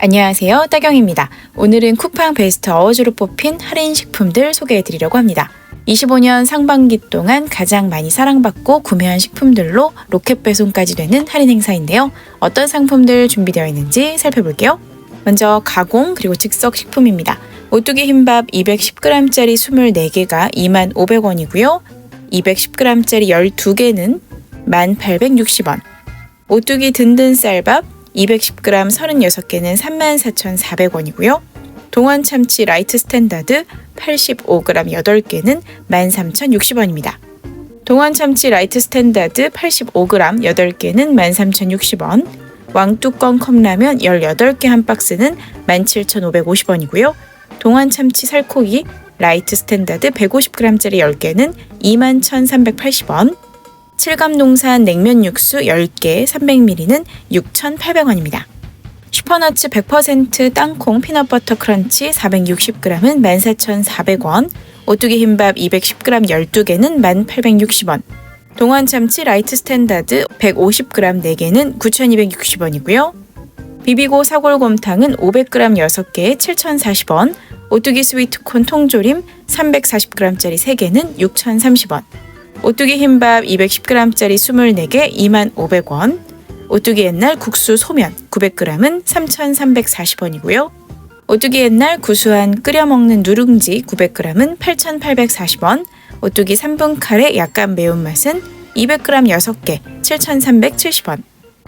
안녕하세요. 따경입니다. 오늘은 쿠팡 베스트 어워즈로 뽑힌 할인 식품들 소개해 드리려고 합니다. 25년 상반기 동안 가장 많이 사랑받고 구매한 식품들로 로켓 배송까지 되는 할인 행사인데요. 어떤 상품들 준비되어 있는지 살펴볼게요. 먼저 가공 그리고 즉석 식품입니다. 오뚜기 흰밥 210g짜리 24개가 25,500원이고요. 210g짜리 12개는 1,860원. 오뚜기 든든 쌀밥 210g 36개는 34,400원이고요. 동원 참치 라이트 스탠다드 85g 8개는 13,060원입니다. 동원 참치 라이트 스탠다드 85g 8개는 13,060원. 왕뚜껑 컵라면 18개 한 박스는 17,550원이고요. 동원 참치 살코기 라이트 스탠다드 150g짜리 10개는 21,380원. 칠감농산 냉면 육수 10개 300ml는 6,800원입니다. 슈퍼너츠 100% 땅콩 피넛버터 크런치 460g은 14,400원, 오뚜기 흰밥 210g 12개는 1,860원, 동안 참치 라이트 스탠다드 150g 4개는 9,260원이고요. 비비고 사골곰탕은 500g 6개에 7,040원, 오뚜기 스위트콘 통조림 340g짜리 3개는 6,030원, 오뚜기 흰밥 210g짜리 24개 2,500원, 오뚜기 옛날 국수 소면 900g은 3,340원이고요. 오뚜기 옛날 구수한 끓여 먹는 누룽지 900g은 8,840원, 오뚜기 3분 카레 약간 매운맛은 200g 6개 7,370원,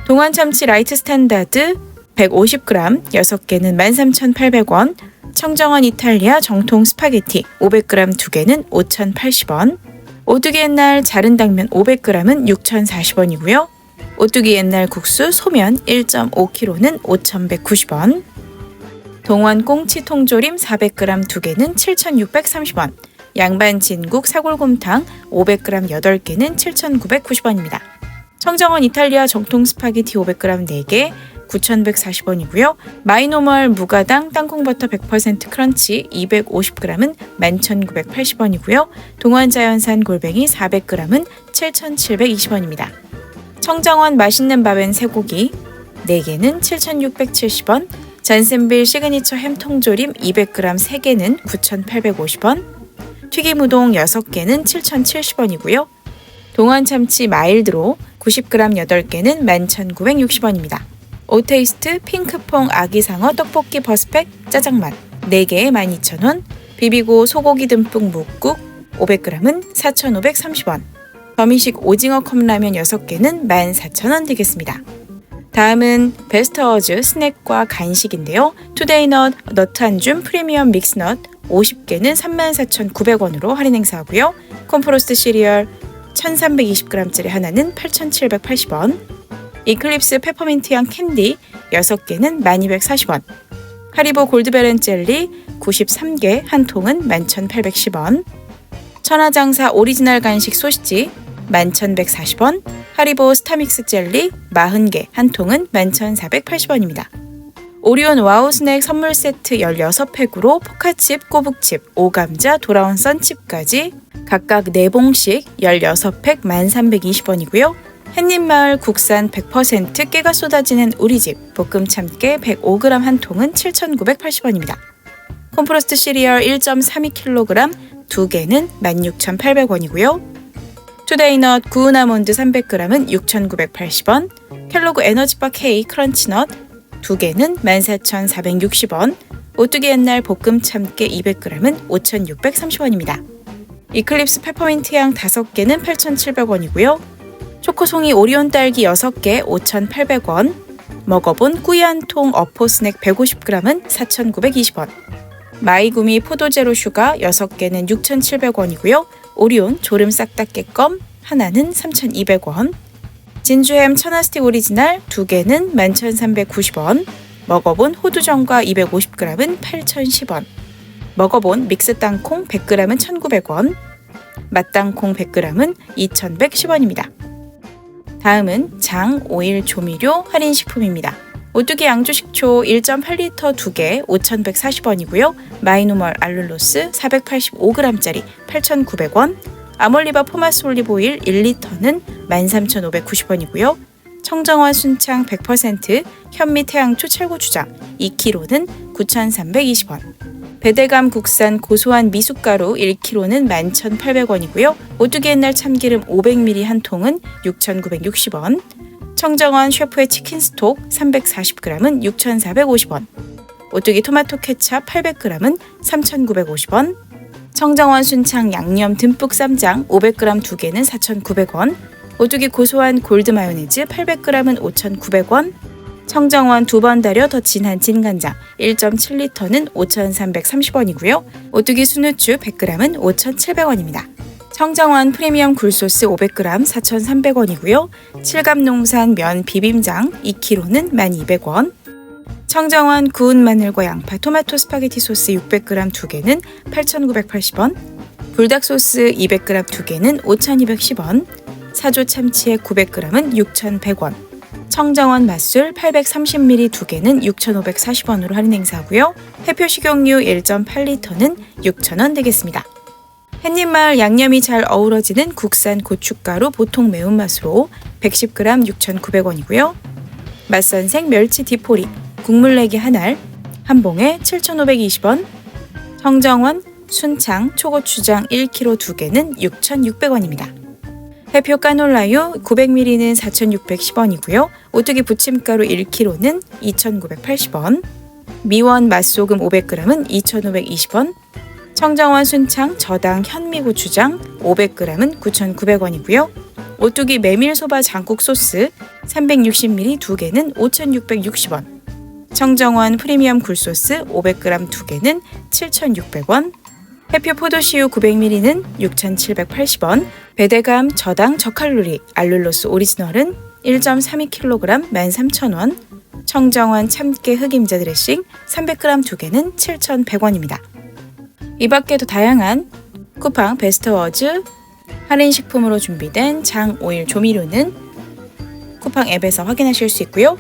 동안 참치 라이트 스탠다드 150g 6개는 13,800원, 청정원 이탈리아 정통 스파게티 500g 2개는 5,080원, 오뚜기 옛날 자른 당면 500g은 6,040원이고요. 오뚜기 옛날 국수 소면 1.5kg는 5,190원. 동원 꽁치 통조림 400g 2개는 7,630원. 양반 진국 사골곰탕 500g 8개는 7,990원입니다. 청정원 이탈리아 정통 스파게티 500g 4개 9,140원이고요. 마이노멀 무가당 땅콩버터 100% 크런치 250g은 11,980원이고요. 동원자연산 골뱅이 400g은 7,720원입니다. 청정원 맛있는 밥엔 쇠고기 4개는 7,670원, 잔센빌 시그니처 햄 통조림 200g 3개는 9,850원, 튀김 우동 6개는 7,070원이고요. 동안 참치 마일드로 90g 8개는 11,960원입니다. 오테이스트 핑크퐁 아기상어 떡볶이 버스팩 짜장맛 4개에 12,000원 비비고 소고기 듬뿍 묵국 500g은 4,530원 더미식 오징어 컵라면 6개는 14,000원 되겠습니다. 다음은 베스트어즈 스낵과 간식인데요. 투데이넛 너트 한줌 프리미엄 믹스넛 50개는 34,900원으로 할인 행사하고요. 콤프로스트 시리얼 1320g짜리 하나는 8,780원 이클립스 페퍼민트 향 캔디 6개는 1240원. 하리보 골드베렌 젤리 93개 한 통은 11,810원. 천하장사 오리지널 간식 소시지 11,140원. 하리보 스타믹스 젤리 40개 한 통은 11,480원입니다. 오리온 와우 스낵 선물 세트 16팩으로 포카칩, 꼬북칩, 오감자, 돌아온 썬칩까지 각각 4봉씩 16팩 1,320원이고요. 햇님마을 국산 100% 깨가 쏟아지는 우리 집 볶음 참깨 105g 한 통은 7,980원입니다. 콤프로스트 시리얼 1.32kg 2개는 16,800원이고요. 투데이넛 구운 아몬드 300g은 6,980원, 켈로그 에너지바 K 크런치넛 2개는 14,460원, 오뚜기 옛날 볶음 참깨 200g은 5,630원입니다. 이클립스 페퍼민트 향 5개는 8,700원이고요. 초코송이 오리온 딸기 6개 5,800원, 먹어본 꾸이 한 통 어포 스낵 150g은 4,920원, 마이구미 포도제로 슈가 6개는 6,700원이고요. 오리온 조름 싹다 깨껌 하나는 3,200원, 진주햄 천하스틱 오리지널 2개는 11,390원, 먹어본 호두전과 250g은 8,010원, 먹어본 믹스 땅콩 100g은 1,900원, 맛땅콩 100g은 2,110원입니다. 다음은 장, 오일, 조미료 할인 식품입니다. 오뚜기 양주 식초 1.8리터 2개 5,140원이고요. 마이노멀 알룰로스 485g짜리 8,900원. 아몰리바 포마스 올리브 오일 1리터는 13,590원이고요. 청정원 순창 100% 현미 태양초 찰고추장 2kg는 9,320원. 배대감 국산 고소한 미숫가루 1kg는 11,800원이고요. 오뚜기 옛날 참기름 500ml 한 통은 6,960원. 청정원 셰프의 치킨 스톡 340g은 6,450원. 오뚜기 토마토 케찹 800g은 3,950원. 청정원 순창 양념 듬뿍 쌈장 500g 두 개는 4,900원. 오뚜기 고소한 골드 마요네즈 800g은 5,900원. 청정원 두 번 달여 더 진한 진간장 1.7리터는 5,330원이고요. 오뚜기 순우추 100g은 5,700원입니다. 청정원 프리미엄 굴소스 500g 4,300원이고요. 칠갑농산 면 비빔장 2kg는 1,200원. 청정원 구운 마늘과 양파 토마토 스파게티 소스 600g 두 개는 8,980원. 불닭 소스 200g 두 개는 5,210원. 사조 참치액 900g은 6,100원. 청정원 맛술 830ml 두 개는 6,540원으로 할인 행사하고요. 해표 식용유 1.8리터는 6,000원 되겠습니다. 햇님마을 양념이 잘 어우러지는 국산 고춧가루 보통 매운맛으로 110g 6,900원이고요. 맛선생 멸치 디포리 국물 내기 한 알, 한 봉에 7,520원. 청정원 순창 초고추장 1kg 두 개는 6,600원입니다. 해표 까놀라유 900ml는 4,610원이고요. 오뚜기 부침가루 1kg는 2,980원. 미원 맛소금 500g은 2,520원. 청정원 순창 저당 현미고추장 500g은 9,900원이고요. 오뚜기 메밀소바 장국 소스 360ml 두 개는 5,660원. 청정원 프리미엄 굴소스 500g 두 개는 7,600원. 해표 포도씨유 900ml는 6,780원. 배대감 저당 저칼로리 알룰로스 오리지널은 1.32kg 13,000원. 청정원 참깨 흑임자 드레싱 300g 두 개는 7,100원입니다. 이 밖에도 다양한 쿠팡 베스트워즈 할인 식품으로 준비된 장 오일 조미료는 쿠팡 앱에서 확인하실 수 있고요.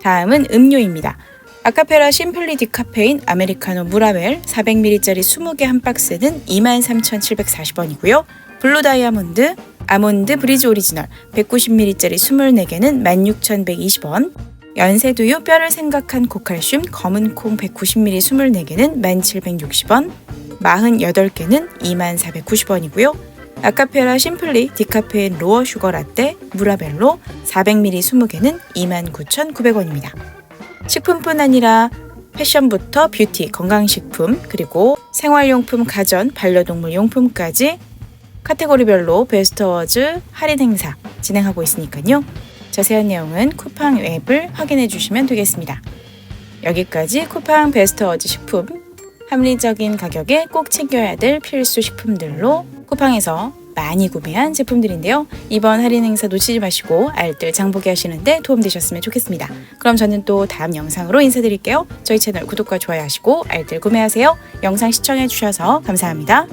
다음은 음료입니다. 아카페라 심플리 디카페인 아메리카노 무라벨 400ml짜리 20개 한 박스는 23,740원이고요. 블루 다이아몬드 아몬드 브리즈 오리지널 190ml짜리 24개는 16,120원. 연세두유 뼈를 생각한 고칼슘 검은 콩 190ml 24개는 1,760원. 48개는 2490원이고요. 아카페라 심플리 디카페인 로어 슈거 라떼 무라벨로 400ml 20개는 29,900원입니다. 식품뿐 아니라 패션부터 뷰티, 건강식품, 그리고 생활용품, 가전, 반려동물 용품까지 카테고리별로 베스트 워즈 할인 행사 진행하고 있으니까요. 자세한 내용은 쿠팡 앱을 확인해 주시면 되겠습니다. 여기까지 쿠팡 베스트 워즈 식품 합리적인 가격에 꼭 챙겨야 될 필수 식품들로 쿠팡에서 많이 구매한 제품들인데요. 이번 할인 행사 놓치지 마시고 알뜰 장보기 하시는데 도움되셨으면 좋겠습니다. 그럼 저는 또 다음 영상으로 인사드릴게요. 저희 채널 구독과 좋아요 하시고 알뜰 구매하세요. 영상 시청해 주셔서 감사합니다.